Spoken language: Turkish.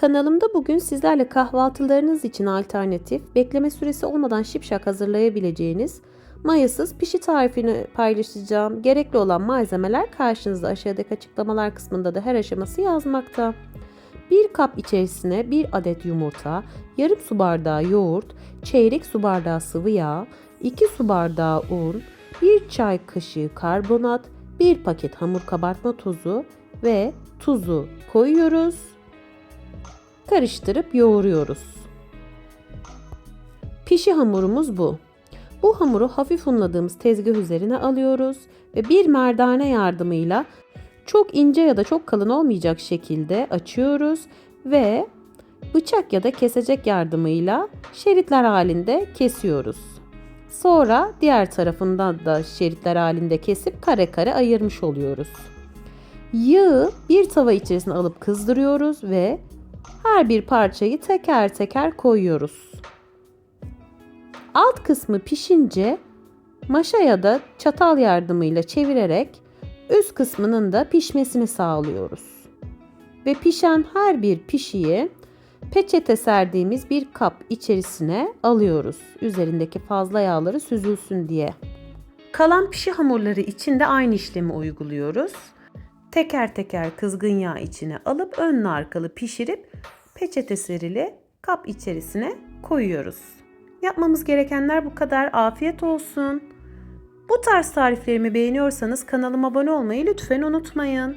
Kanalımda bugün sizlerle kahvaltılarınız için alternatif, bekleme süresi olmadan şipşak hazırlayabileceğiniz mayasız pişi tarifini paylaşacağım. Gerekli olan malzemeler karşınızda aşağıdaki açıklamalar kısmında da her aşaması yazmakta. 1 kap içerisine 1 adet yumurta, yarım su bardağı yoğurt, çeyrek su bardağı sıvı yağ, 2 su bardağı un, 1 çay kaşığı karbonat, 1 paket hamur kabartma tozu ve tuzu koyuyoruz. Karıştırıp yoğuruyoruz. Pişi hamurumuz bu. Bu hamuru hafif unladığımız tezgah üzerine alıyoruz ve bir merdane yardımıyla çok ince ya da çok kalın olmayacak şekilde açıyoruz ve bıçak ya da kesecek yardımıyla şeritler halinde kesiyoruz. Sonra diğer tarafından da şeritler halinde kesip kare kare ayırmış oluyoruz. Yağı bir tava içerisine alıp kızdırıyoruz ve her bir parçayı teker teker koyuyoruz. Alt kısmı pişince maşa ya da çatal yardımıyla çevirerek üst kısmının da pişmesini sağlıyoruz. Ve pişen her bir pişiyi peçete serdiğimiz bir kap içerisine alıyoruz. Üzerindeki fazla yağları süzülsün diye. Kalan pişi hamurları için de aynı işlemi uyguluyoruz. Teker teker kızgın yağ içine alıp önlü arkalı pişirip peçete serili kap içerisine koyuyoruz. Yapmamız gerekenler bu kadar. Afiyet olsun. Bu tarz tariflerimi beğeniyorsanız kanalıma abone olmayı lütfen unutmayın.